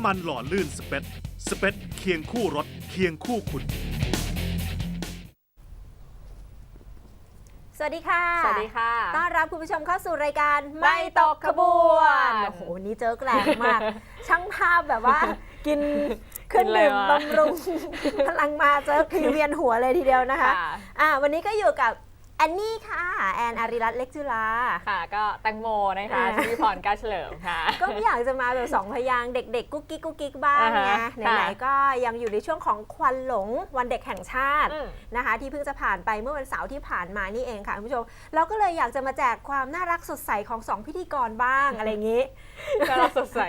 น้ำมันหล่อลื่นสเปซสเปซเคียงคู่รถ เคียงคู่คุณ สวัสดีค่ะสวัสดีค่ะ ต้อนรับคุณผู้ชมเข้าสู่รายการไม่ตกขบวนโอ้โหวันนี้เจอแกลงมาก ช่างภาพแบบว่า กินเคกิรื่อนงอะไรดื่มวะบำรุงพลังมาเจอพีเวียนหัวเลยทีเดียวนะคะค่ะอ่า วันนี้ก็อยู่กับ แอนนี่ค่ะ แอนอาริรัตน์เล็กจุฬาค่ะ ก็แตงโมนะคะอ่าชุติพรกล้าเฉลิมค่ะ ก็ไม่อยากจะมาแบบสองพยางค์เด็กๆ กุ๊กกิ๊กกุ๊กกิ๊กบ้างอ่าไงฮะไหนค่ะๆก็ยังอยู่ในช่วงของควันหลงวันเด็กแห่งชาติอืมนะคะ ที่เพิ่งจะผ่านไปเมื่อวันเสาร์ที่ผ่านมานี่เองค่ะคุณผู้ชม เราก็เลยอยากจะมาแจกความน่ารักสดใสของสองพิธีกรบ้างอะไรอย่างนี้น่ารักสดใส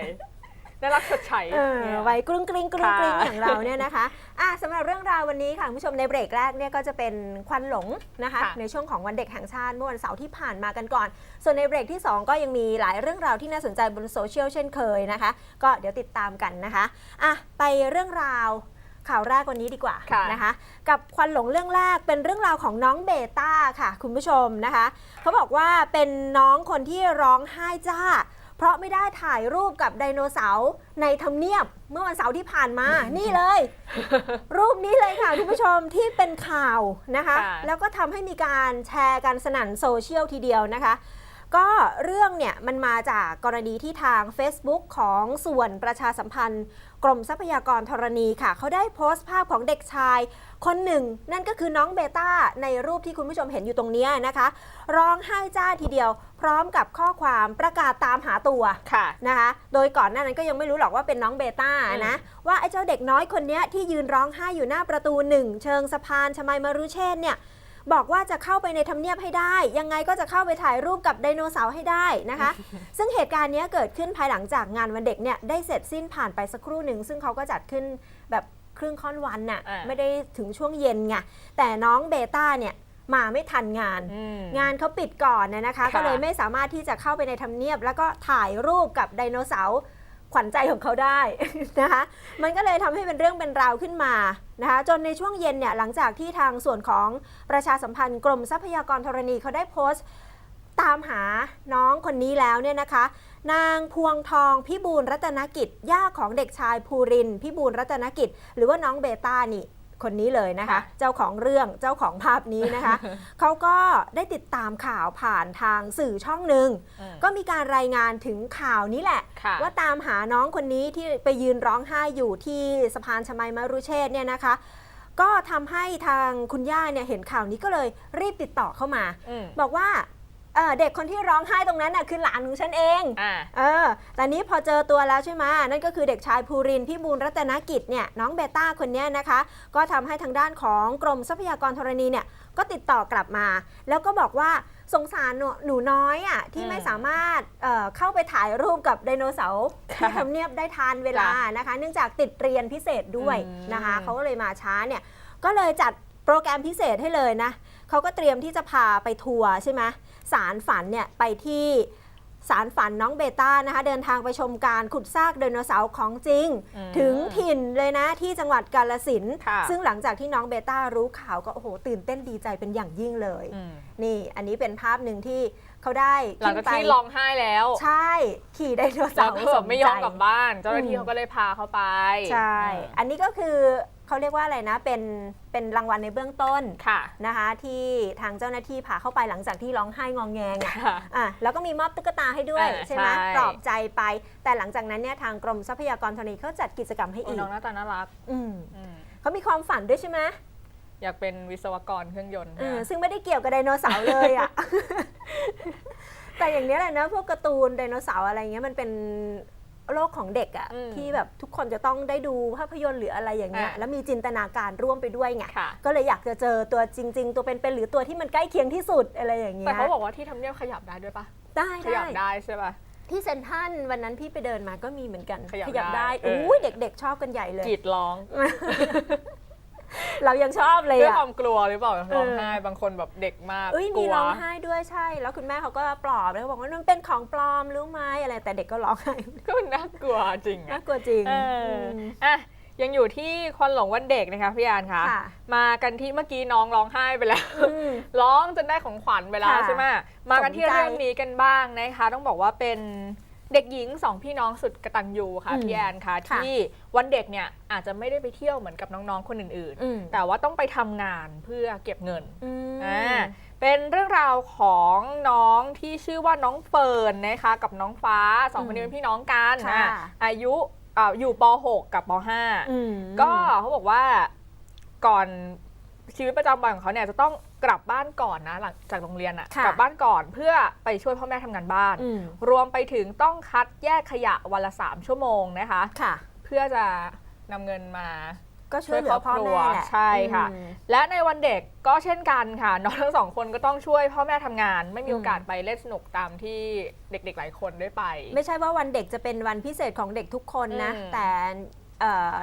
น่ารักสดใสเออไว้กรุ้งกริ้งกรุ้งกริ้งค่ะอย่างเราเนี่ยนะคะอะสำหรับเรื่องราววันนี้ค่ะคุณผู้ชมในเบรกแรกเนี่ยก็จะเป็นควันหลงนะคะค่ะในช่วงของวันเด็กแห่งชาติเมื่อวันเสาร์ที่ผ่านมากันก่อน ส่วนในเบรกที่ 2 ก็ยังมีหลายเรื่องราวที่น่าสนใจบนโซเชียลเช่นเคยนะคะ ก็เดี๋ยวติดตามกันนะคะอะไปเรื่องราวข่าวแรกวันนี้ดีกว่าค่ะนะคะ กับควันหลงเรื่องแรกเป็นเรื่องราวของน้องเบต้าค่ะ คุณผู้ชมนะคะ เขาบอกว่าเป็นน้องคนที่ร้องไห้จ้า เพราะไม่ได้ถ่ายรูปกับไดโนเสาร์ในทำเนียบเมื่อวันเสาร์ที่ผ่านมา นี่เลย รูปนี้เลยค่ะคุณผู้ชมที่เป็นข่าวนะคะ ค่ะแล้วก็ทำให้มีการแชร์กันสนั่นโซเชียลทีเดียวนะคะ ก็เรื่องเนี่ยมันมาจากกรณีที่ทาง Facebook ของส่วนประชาสัมพันธ์ กรมทรัพยากรธรณีค่ะเขาได้โพสต์ภาพของเด็กชาย คนหนึ่ง นั่นก็คือน้องเบต้าในรูปที่คุณผู้ชมเห็นอยู่ตรงเนี้ยนะคะ ร้องไห้จ้าทีเดียว พร้อมกับข้อความประกาศตามหาตัวค่ะนะคะ โดยก่อนหน้านั้นก็ยังไม่รู้หรอกว่าเป็นน้องเบต้านะว่าไอ้เจ้าเด็กน้อยคนเนี้ยที่ยืนร้องไห้อยู่หน้าประตูหนึ่งเชิงสะพานชมัยมรุเชษฐ์เนี่ย บอกว่าจะเข้าไปในทำเนียบให้ได้ ยังไงก็จะเข้าไปถ่ายรูปกับไดโนเสาร์ให้ได้นะคะ ซึ่งเหตุการณ์เนี้ยเกิดขึ้นภายหลังจากงานวันเด็กเนี่ยได้เสร็จสิ้นผ่านไปสักครู่หนึ่งซึ่งเขาก็จัดขึ้นแบบครึ่งค่อนวันน่ะอ่าไม่ได้ถึงช่วงเย็นไงแต่น้องเบต้าเนี่ยมาไม่ทันงานอืมงานเขาปิดก่อนนะนะคะค่ะก็เลยไม่สามารถที่จะเข้าไปในทำเนียบ แล้วก็ถ่ายรูปกับไดโนเสาร์ ขวัญใจของเขาได้นะคะ มันก็เลยทำให้เป็นเรื่องเป็นราวขึ้นมานะคะ จนในช่วงเย็นเนี่ยหลังจากที่ทางส่วนของประชาสัมพันธ์กรมทรัพยากรธรณีเขาได้โพสต์ ตามหาน้องคนนี้แล้วเนี่ยนะคะ นางพวงทองพิบูลรัตนกิจ ย่าของเด็กชายภูรินพิบูลรัตนกิจ หรือว่าน้องเบต้านี่ คนนี้เลยนะคะค่ะเจ้าของเรื่องเจ้าของภาพนี้นะคะ เขาก็ได้ติดตามข่าวผ่านทางสื่อช่องหนึ่งอืมก็มีการรายงานถึงข่าวนี้แหละค่ะว่าตามหาน้องคนนี้ที่ไปยืนร้องไห้อยู่ที่สะพานชมัยมรุเชษฐ์เนี่ยนะคะก็ทำให้ทางคุณย่าเนี่ยเห็นข่าวนี้ก็เลยรีบติดต่อเข้ามาอืมบอกว่า เอ่อเด็กคนที่ร้องไห้ตรงนั้นน่ะคือหลานของฉันเองอ่า เออแต่นี้พอเจอตัวแล้วใช่ไหมนั่นก็คือเด็กชายภูรินทร์พิบูลรัตนกิจเนี่ยน้องเบต้าคนเนี้ยนะคะ ก็ทำให้ทางด้านของกรมทรัพยากรธรณีเนี่ยก็ติดต่อกลับมา แล้วก็บอกว่าสงสารหนูหนูน้อยอะที่อืมไม่สามารถเอ่อเข้าไปถ่ายรูปกับไดโนเสาร์ที่ค่ะทำเนียบได้ทานเวลาค่ะนะคะ เนื่องจากติดเรียนพิเศษด้วยอืม นะคะเขาก็เลยมาช้าเนี่ยก็เลยจัดโปรแกรมพิเศษให้เลยนะ เขาก็เตรียมที่จะพาไปทัวร์ใช่ไหมสารฝันเนี่ยไปที่สารฝันน้องเบต้านะคะเดินทางไปชมการขุดซากไดโนเสาร์ของจริงอืมถึงถิ่นเลยนะที่จังหวัดกาลสินธุ์ค่ะซึ่งหลังจากที่น้องเบต้ารู้ข่าวก็โอ้โหตื่นเต้นดีใจเป็นอย่างยิ่งเลยอืมนี่อันนี้เป็นภาพหนึ่งที่เขาได้หลังขึ้จานกไปที่ร้องไห้แล้ว ใช่ ขี่ไดโนแล้เสาวร์ก็แบบไม่ยอมกลับสใจบ้าน เจ้าหน้าที่อืมเขาก็เลยพาเขาไป ใช่อืมอันนี้ก็คือ เขาเรียกว่าอะไรนะ เป็น เป็นรางวัลในเบื้องต้นค่ะนะคะ ที่ทางเจ้าหน้าที่พาเข้าไปหลังจากที่ร้องไห้งองแงงอะค่ะอะแล้วก็มีมอบตุ๊กตาให้ด้วยอ่าใช่ไหมใช่ปลอบใจไป แต่หลังจากนั้นเนี่ยทางกรมทรัพยากรธรณีเขาจัดกิจกรรมให้โอ้อีกน้องหน้าตาน่ารักอืมอืมเขามีความฝันด้วยใช่ไหมอยากเป็นวิศวกรเครื่องยนต์เออนะซึ่งไม่ได้เกี่ยวกับไดโนเสาร์เลยอะแต่อย่างนี้ยแหละนะพวกการ์ตูนไดโนเสาร์อะไรเงี้ยมันเป็น โลกของเด็กอะอืมที่แบบทุกคนจะต้องได้ดูภาพยนตร์หรืออะไรอย่างเงี้ยอะแล้วมีจินตนาการร่วมไปด้วยไงค่ะก็เลยอยากจะเจอตัวจริง ๆ ตัวเป็นๆหรือตัวที่มันใกล้เคียงที่สุดอะไรอย่างเงี้ยแต่เขาบอกว่าที่ทำเนียบขยับได้ด้วยปะได้ขยัได้บได้ใช่ปะที่เซนทรันวันนั้นพี่ไปเดินมาก็มีเหมือนกัน ขยับได้ได้เอออุ้ยเด็ก ๆ ชอบกันใหญ่เลยกรีดร้อง เรายังชอบเลยด้วยอะความกลัวหรือเปล่าร้องไห้บางคนแบบเด็กมากเอ้ยกมีลัว ร้องไห้ด้วยใช่ แล้วคุณแม่เขาก็ปลอบแล้วบอกว่ามันเป็นของปลอมรู้ไหมอะไรแต่เด็กก็ร้องไห้ ก็มันน่ากลัวจริงน่าอะกลัวจริงเออม อะยังอยู่ที่ควันหลงวันเด็กนะคะพี่อานคะค่ะ มากันที่เมื่อกี้น้องร้องไห้ไปแล้ว อืม ร้องจนได้ของขวัญไปแล้วค่ะใช่ไหมมากันที่สมใจ เรื่องนี้กันบ้างนะคะ ต้องบอกว่าเป็น เด็กหญิงสองพี่น้องสุดกระตันยูค่ะอืมพี่แอนค่ะค่ะที่วันเด็กเนี่ยอาจจะไม่ได้ไปเที่ยวเหมือนกับน้องๆคนอื่นอืม ๆ แต่ว่าต้องไปทำงานเพื่อเก็บเงินอืม อ่าเป็นเรื่องราวของน้องที่ชื่อว่าน้องเฟิร์นนะคะกับน้องฟ้าสองคนนี้เป็นพี่น้องกันค่ะ อะอายุอ่าอยู่ป .6 กับปอืม .5 ก็เขาบอกว่าก่อนชีวิตประจำวันของเขาเนี่ยจะต้อง กลับบ้านก่อนนะหลังจากโรงเรียนอะค่ะกลับบ้านก่อนเพื่อไปช่วยพ่อแม่ทำงานบ้าน อืม รวมไปถึงต้องคัดแยกขยะวันละ 3 ชั่วโมงนะคะ ค่ะ เพื่อจะนำเงินมา ก็ช่วยเหลือพ่อแม่แหละใช่ค่ะ อืม และในวันเด็กก็เช่นกันค่ะน้องทั้งสองคนก็ต้องช่วยพ่อแม่ทำงาน ไม่มีโอกาสไปเล่นสนุกตามที่เด็กๆหลายคนได้ไป ไม่ใช่ว่าวันเด็กจะเป็นวันพิเศษของเด็กทุกคนนะ อืมแต่เอ่อ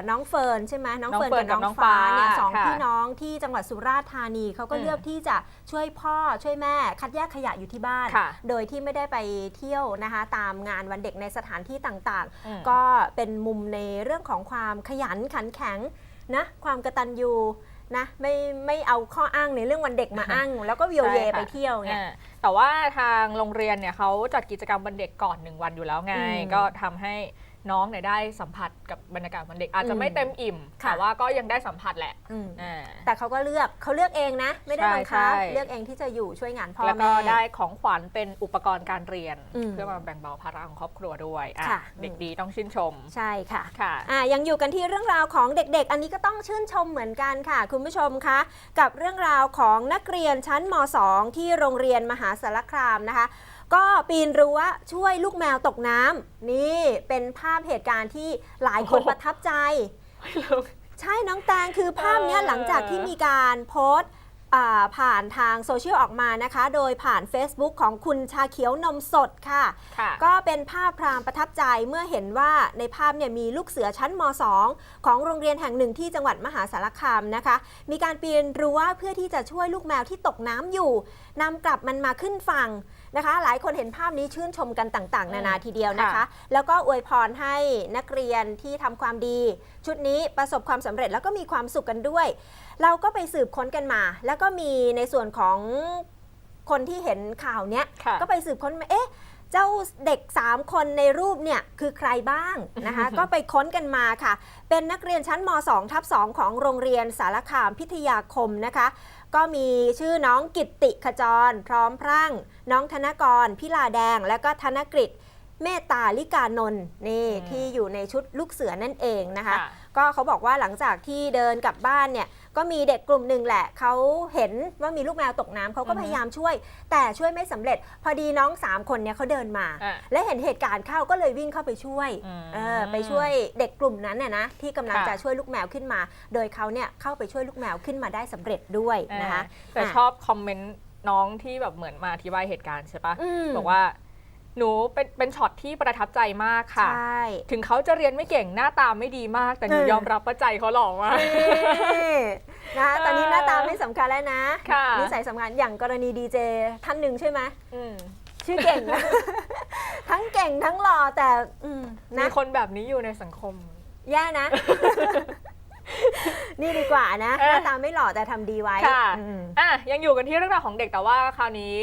น้องเฟิร์นใช่ไหมน้องน้องเฟิร์นเฟิร์กับนน้องกับน้องฟ้าฟ้าเนี่ยสองค่ะพี่น้องที่จังหวัดสุราษฎร์ธานีเขาก็อืมเลือกที่จะช่วยพ่อช่วยแม่คัดแยกขยะอยู่ที่บ้านค่ะโดยที่ไม่ได้ไปเที่ยวนะคะตามงานวันเด็กในสถานที่ต่างอืมๆก็เป็นมุมในเรื่องของความขยันขันแข็งนะความกระตันยูนะไม่ไม่เอาข้ออ้างในเรื่องวันเด็กมาอ้างแล้วก็วิวเยใช่ค่ะไปเที่ยวเนี่ยอ่าแต่ว่าทางโรงเรียนเนี่ยเขาจัดกิจกรรมวันเด็กก่อนหนึ่งวันอยู่แล้วไงอืมก็ทำให้ น้องเนี่ยได้สัมผัสกับบรรยากาศวันเด็กอาจจะอืมไม่เต็มอิ่มค่ะ แต่ว่าก็ยังได้สัมผัสแหละอืมอ่า แต่เขาก็เลือกเขาเลือกเองนะ ไม่ได้ใช่บังคับ ใช่ เลือกเองที่จะอยู่ช่วยงานพ่อแล้วก็แม่ ได้ของขวัญเป็นอุปกรณ์การเรียน อืมเพื่อมาแบ่งเบาภาระของครอบครัวด้วยอะค่ะ เด็กอืมดีต้องชื่นชมใช่ค่ะ ค่ะ อะยังอยู่กันที่เรื่องราวของเด็กๆ อันนี้ก็ต้องชื่นชมเหมือนกันค่ะ คุณผู้ชมคะ กับเรื่องราวของนักเรียนชั้นม .2 ที่โรงเรียนมหาสารคามนะคะ ก็ปีนรั้วช่วยลูกแมวตกน้ำนี่เป็นภาพเหตุการณ์ที่หลายคนโอ้โหประทับใจ ใช่น้องแตงคือภาพเนี้ยเออหลังจากที่มีการโพสต์อ่า ผ่านทางโซเชียลออกมานะคะ โดยผ่าน Facebook ของคุณชาเขียวนมสดค่ะค่ะ ก็เป็นภาพพรามประทับใจเมื่อเห็นว่าในภาพเนี่ยมีลูกเสือชั้นม .2 ของโรงเรียนแห่งหนึ่งที่จังหวัดมหาสารคามนะคะ มีการปีนรั้วเพื่อที่จะช่วยลูกแมวที่ตกน้ำอยู่นำกลับมันมาขึ้นฝั่งนะคะ หลายคนเห็นภาพนี้ชื่นชมกันต่าง ๆ นานาทีเดียวนะคะค่ะแล้วก็อวยพรให้นักเรียนที่ทำความดี ชุดนี้ประสบความสำเร็จแล้วก็มีความสุขกันด้วย เราก็ไปสืบค้นกันมา แล้วก็มีในส่วนของคนที่เห็นข่าวเนี้ยค่ะก็ไปสืบค้นมาเอ๊ะเจ้าเด็ก 3 คนในรูปเนี่ยคือใครบ้างนะคะ ก็ไปค้นกันมาค่ะ เป็นนักเรียนชั้นม 2 ทับ 2 ของโรงเรียนสารคามพิทยาคมนะคะ ก็มีชื่อน้องกิตติขจร พร้อมพรั่ง น้องธนกร พิลาแดง และก็ธนกฤษเมตตาลิกานนท์นี่อืมที่อยู่ในชุดลูกเสือนั่นเองนะคะค่ะก็เขาบอกว่าหลังจากที่เดินกลับบ้านเนี่ย ก็มีเด็กกลุ่มหนึ่งแหละเขาเห็นว่ามีลูกแมวตกน้ำเขาก็อือฮึพยายามช่วย แต่ช่วยไม่สำเร็จ พอดีน้องสามคนเนี่ยเขาเดินมา อะและเห็นเหตุการณ์เข้าก็เลยวิ่งเข้าไปช่วยอืมเออไปช่วยเด็กกลุ่มนั้นน่ยนะที่กำลังค่ะ จะช่วยลูกแมวขึ้นมา โดยเขาเนี่ยเข้าไปช่วยลูกแมวขึ้นมาได้สำเร็จด้วยนะคะอ่าแต่ชอบคอมเมนต์น้องที่แบบเหมือนมาอธิบายเหตุการณ์ใช่ปะอืม บอกว่า หนูเป็นเป็นช็อตที่ประทับใจมากค่ะ ใช่ถึงเขาจะเรียนไม่เก่งหน้าตาไม่ดีมาก แต่หนูเออยอมรับว่าใจเขาหล่อมาก นี่นะคะตอนนี้หน้าตาเออไม่สำคัญแล้วนะค่ะ นิสัยสำคัญอย่างกรณีดีเจท่านหนึ่งใช่ไหมอืมชื่อเก่งนะ ทั้งเก่งทั้งหล่อแต่อืมมีนะ คนแบบนี้อยู่ในสังคม แย่นะ นี่ดีกว่านะเอหอน้าตาไม่หล่อแต่ทำดีไว้ค่ะ อืม อะยังอยู่กันที่เรื่องราวของเด็กแต่ว่าคราวนี้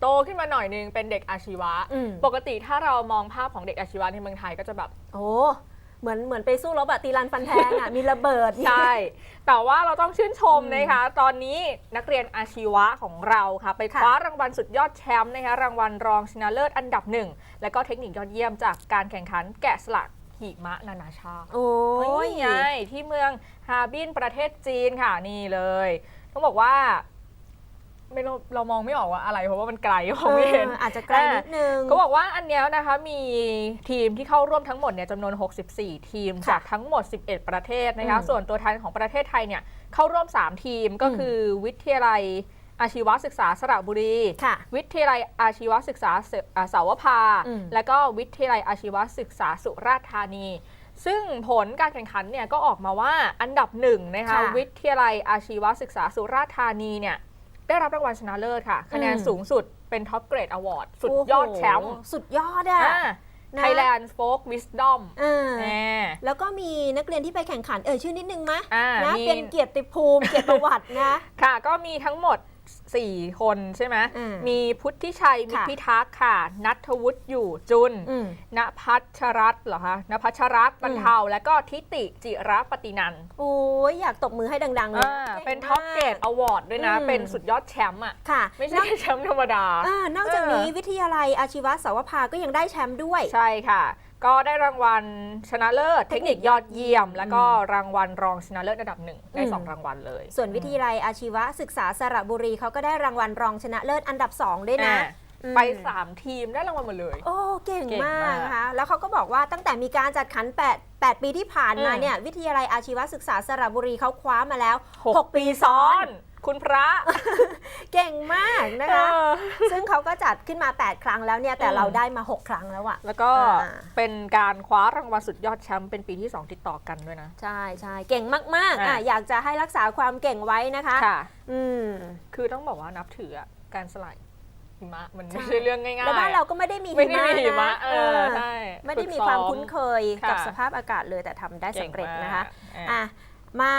โตขึ้นมาหน่อยนึงเป็นเด็กอาชีวะ อืม ปกติถ้าเรามองภาพของเด็กอาชีวะในเมืองไทยก็จะแบบ โอ้เหมือนเหมือนไปสู้รบอะตีรันฟันแทงอะมีระเบิด ใช่ แต่ว่าเราต้องชื่นชมอืมนะคะ ตอนนี้นักเรียนอาชีวะของเราค่ะ ไปคค่ะ ว้ารางวัลสุดยอดแชมป์นะคะ รางวัลรองชนะเลิศอันดับหนึ่ง และก็เทคนิคยอดเยี่ยมจากการแข่งขันแกะสลักหิมะนานาชาติ โอ้ยนี่ไงที่เมืองฮาร์บินประเทศจีนค่ะนี่เลย ต้องบอกว่า ไม่รู้เรามองไม่ออกว่าอะไร เพราะว่ามันไกลมองไม่เห็นอออาจจะไกลนิดนึงเขาบอกว่าอันเนี้ยนะคะมีทีมที่เข้าร่วมทั้งหมดเนี่ยจำนวน 64 ทีมค่ะจากทั้งหมด 11 ประเทศนะคะอืมส่วนตัวแทนของประเทศไทยเนี่ยเข้าร่วม 3 ทีมก็อืมคือวิทยาลัยอาชีวศึกษาสระบุรีค่ะวิทยาลัยอาชีวศึกษาเสอ่าเสาวภาอืมและก็วิทยาลัยอาชีวศึกษาสุราษฎร์ธานี ซึ่งผลการแข่งขันเนี่ยก็ออกมาว่าอันดับหนึ่งนะคะค่ะวิทยาลัยอาชีวศึกษาสุราษฎร์ธานีเนี่ย ได้รับรางวัลชนะเลิศค่ะ คะแนนอืมสูงสุดเป็นท็อปเกรดอวอร์ดสุดยอดแชมป์โอ้โหสุดยอดอะนะ Thailand Folk Wisdom เออแน่แล้วก็มีนักเรียนที่ไปแข่งขันเออชื่อนิดนึงไหมอ่านะมีเป็นเกียรติภูมิเกียรติประวัตินะ ค่ะ ก็มีทั้งหมด สี่คนใช่ไหมอืมมีพุทธิชัยมิตรค่ะ พิทักษ์ค่ะ นัทวุฒิอยู่จุนอืม ณพัชรัตน์เหรอคะณพัชรัตน์บรรเทา และก็ทิติจิระปฏินันท์โอ้ยอยากตบมือให้ดังๆเลยอ่าก่งเป็นท็อปเกรดมากอวอร์ดด้วยนะ อืม เป็นสุดยอดแชมป์อะ ค่ะไม่ใช่แชมป์ธรรมดา อ่านอกจากนี้เออวิทยาลัยอาชีวะสาวภาก็ยังได้แชมป์ด้วย ใช่ค่ะ ก็ได้รางวัลชนะเลิศเทคนิคยอดเยี่ยม แล้วก็รางวัลรองชนะเลิศระดับหนึ่งได้สองอืมรางวัลเลย ส่วนวิทยาลัยอาชีวศึกษาสระบุรีเขาก็ได้รางวัลรองชนะเลิศอันดับ 2 ด้วยนะอ่าอืมไป 3 ทีมได้รางวัลหมดเลย โอ้เก่งเก่งมามากกนะคะแล้วเขาก็บอกว่าตั้งแต่มีการจัดขัน 8 8 ปีที่ผ่านมาอืมเนี่ยวิทยาลัยอาชีวศึกษาสระบุรีเขาคว้ามาแล้วหก6ปีซ้อน คุณพระ เก่งมากนะคะเออซึ่งเขาก็จัดขึ้นมา 8 ครั้งแล้วเนี่ย แต่อืมเราได้มา 6 ครั้งแล้วอะแล้วก็อ่าเป็นการคว้ารางวัลสุดยอดแชมป์เป็นปีที่ 2 ติดต่อกันด้วยนะ ใช่ใช่เก่งมากๆอะอะอยากจะให้รักษาความเก่งไว้นะคะค่ะอืมคือต้องบอกว่านับถืออะการสลายหิมะมันใช่ไม่ใช่เรื่องง่ายๆแล้วบ้านเราก็ไม่ได้มีไม่ได้มีหิมะนะเอเอออใช่ไม่ได้มีฝึกความซ้อคุ้นเคยค่ะกับสภาพอากาศเลยแต่ทำได้สำเร็จนะคะเก่งมากอะ มา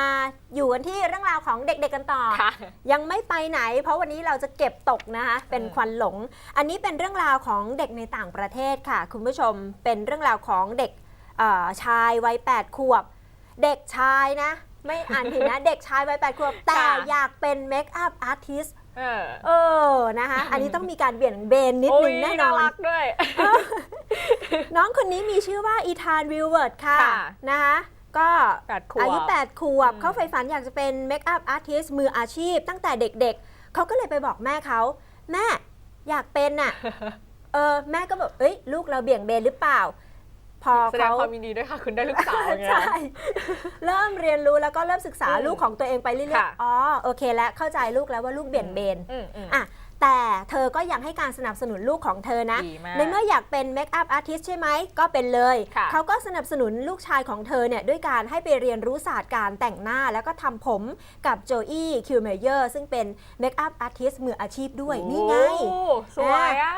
อยู่กันที่เรื่องราวของเด็กๆกันต่อ ค่ะยังไม่ไปไหน เพราะวันนี้เราจะเก็บตกนะคะเป็นอืมควันหลง อันนี้เป็นเรื่องราวของเด็กในต่างประเทศค่ะ คุณผู้ชมเป็นเรื่องราวของเด็กเอ่อชายวัย8ขวบ เด็กชายนะ ไม่อ่านผิดนะ เด็กชายวัย8ขวบ แต่ค่ะ อยากเป็นเมคอัพอาร์ติสเออเออนะคะอันนี้ต้องมีการเบี่ยงเบนนิดนึงโยแน่นอน รักด้วย น้องคนนี้มีชื่อว่าอีธานวิลเวิร์ดค่ะค่ะ นะคะ ก็แปดขวบอายุ8ขวบอืมเขาใฝ่ฝันอยากจะเป็นเมคอัพอาร์ติสมืออาชีพ ตั้งแต่เด็กๆ เขาก็เลยไปบอกแม่เขาแม่อยากเป็นน่ะเออแม่ก็แบบเอ้ยลูกเราเบี่ยงเบนหรือเปล่า พอแสดงเขาความยินดีด้วยค่ะ คุณได้ลูกสาวไงใช่เริ่มเรียนรู้แล้วก็เริ่มศึกษาอืมลูกของตัวเองไปเรื่อยค่ะๆอ๋อโอเคแล้วเข้าใจลูกแล้วว่าลูกเบี่ยงเบนอืมอืมอะ แต่เธอก็ยังให้การสนับสนุนลูกของเธอนะ ดีมากในเมื่ออยากเป็นเมคอัพอาร์ติสใช่ไหม ก็เป็นเลย ค่ะ เขาก็สนับสนุนลูกชายของเธอเนี่ยด้วยการให้ไปเรียนรู้ศาสตร์การแต่งหน้าแล้วก็ทำผมกับโจอี้คิวเมเยอร์ซึ่งเป็นเมคอัพอาร์ติสมืออาชีพด้วยนี่ไง โอ้สวยอะ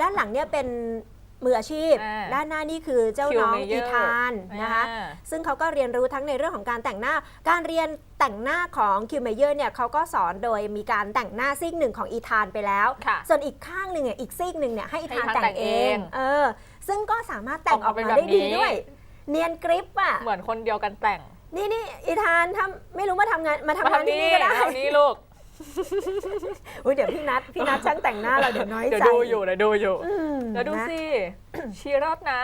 ด้านหลังเนี่ยเป็น มืออาชีพ อ่าด้านหน้านี่คือเจ้าน้อง Kill Mayer อีธานนะคะ อ่า ซึ่งเขาก็เรียนรู้ทั้งในเรื่องของการแต่งหน้า การเรียนแต่งหน้าของคิวเมเยอร์เนี่ยเขาก็สอนโดยมีการแต่งหน้าซีกหนึ่งของอีธานไปแล้ว ค่ะ ส่วนอีกข้างหนึ่งเนี่ยอีกซีกหนึ่งเนี่ยให้อีธานให้อีธานแต่งเอแต่งเอง ง เออ ซึ่งก็สามารถแต่งออกออกมาเป็นมาแบบได้ดีนี้ด้วย เนียนกริปอะ เหมือนคนเดียวกันแต่งนี่นี่อีธานทำไม่รู้มาทำงานมาทำมางานทำที่นี้นี่ก็ได้ ทำนี้ลูก อุ๊ยเดี๋ยวพี่นัทพี่นัทช่างแต่งหน้าเราเดี๋ยวน้อยเดี๋ยวใจดูอยู่เดี๋ยวดูอยู่อืมแล้วดูนะสิชีรอดนะ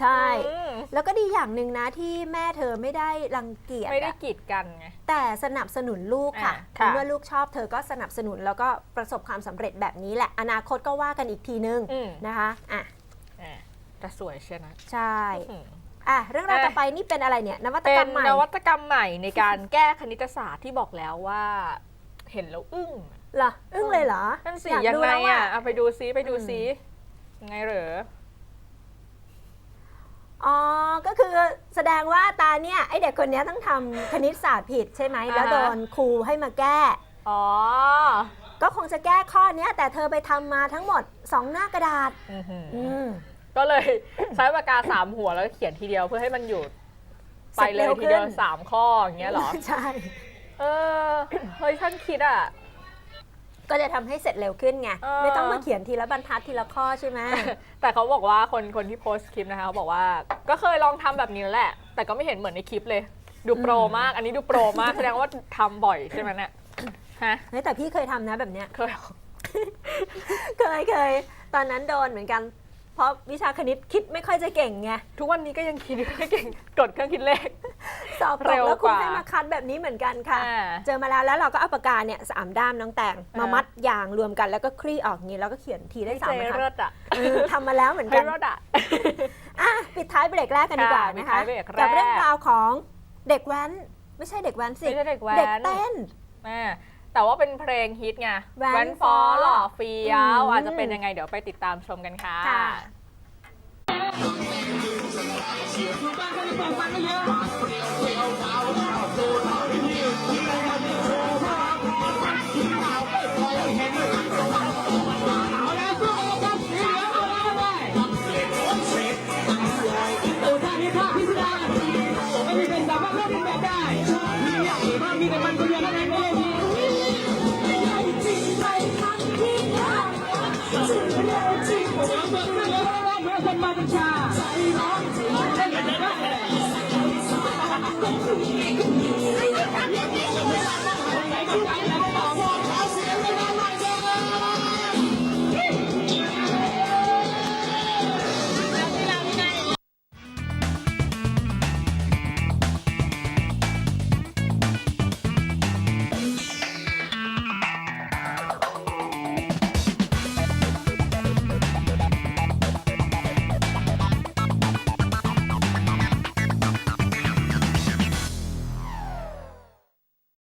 ใช่ อืมแล้วก็ดีอย่างหนึ่งนะที่แม่เธอไม่ได้รังเกียจไม่ได้อะกีดกันไง แต่สนับสนุนลูกค่ะอ่าค่ะ เมื่อลูกชอบเธอก็สนับสนุนแล้วก็ประสบความสำเร็จแบบนี้แหละ อนาคตก็ว่ากันอีกทีนึงอืมนะคะอะอะแต่สวยเชียวนะใช่อืม อะเรื่องราวอะ ต่อไปนี่เป็นอะไรเนี่ยนวัตเป็กรนรมใหม่ นวัตกรรมใหม่ในการแก้คณิตศาสตร์ที่บอกแล้วว่า เห็นแล้วอึ้งเหรออึ้งเลยเหรอนั่นสิอยากยังดูไงแล้วอะอะเอาไปดูซิไปดูอืมซิยังไงเหรอ อ๋อ ก็คือแสดงว่าตาเนี่ยไอเด็กคนเนี้ยต้องทำคณิตศาสตร์ผิดใช่ไหม อ่าฮะ แล้วโดนครูให้มาแก้ อ๋อก็คงจะแก้ข้อเนี้ยแต่เธอไปทำมาทั้งหมด 2 หน้ากระดาษ อื้อหืออืม ก็เลย ใช้ปากกาสามหัวแล้วก็เขียนทีเดียวเพื่อให้มันอยู่เสไปร็จเลเร็ยวทีเดียวขึ้นสามข้ออย่างเงี้ยเหรอ ใช่ เออ เฮ้ยฉันคิดอะ ก็จะทำให้เสร็จเร็วขึ้นไง เออ ไม่ต้องมาเขียนทีละบรรทัดทีละข้อใช่ไหม แต่เขาบอกว่าคนคนที่โพสต์คลิปนะคะเขาบอกว่า ก็เคยลองทำแบบนี้แล้วแหละ แต่ก็ไม่เห็นเหมือนในคลิปเลย ดูโปรมาก อันนี้ดูโปรมาก แสดงว่าทำบ่อยใช่ไหมเนี่ยฮะ เฮ้ยแต่พี่เคยทำนะแบบเนี้ย เคย เคยเคยตอนนั้นโดนเหมือนกัน เพราะวิชาคณิตคิดไม่ค่อยจะเก่งไงทุกวันนี้ก็ยังคิดไม่เก่งกดเครื่องคิดเลข สอบตเร็กวแล้วคุณกว่า ให้มาคัดแบบนี้เหมือนกันค่ะ อ่า เจอมาแล้วแล้วเราก็เอาปากกาเนี่ยสามด้ามน้องแตงมาอ่ามั มัดยางรวมกันแล้วก็คลี่ออกอย่างนี้แล้วก็เขียนทีได้สามเจบรรทัเลิดศอะเออทำมาแล้วเหมือนเฮ้กัยนรถอะ อะปิดท้ายเบรกแรกกันดีกว่าค่ะนะคะปิดท้ายเบรกแรก กับเรื่องราวของเด็กแว้น ไม่ใช่เด็กแว้นสิไม่ใช่เด็กแว้นเด็กเต้นแม่ แต่ว่าเป็นเพลงฮิตไงแว้นแว้นฟอฟ้อหล่อเฟี้ยวอืมอาจจะเป็นยังไงเดี๋ยวไปติดตามชมกันค่ะ ค่ะ เสียงบ้านเขาจะฟังฟังก็เยอะ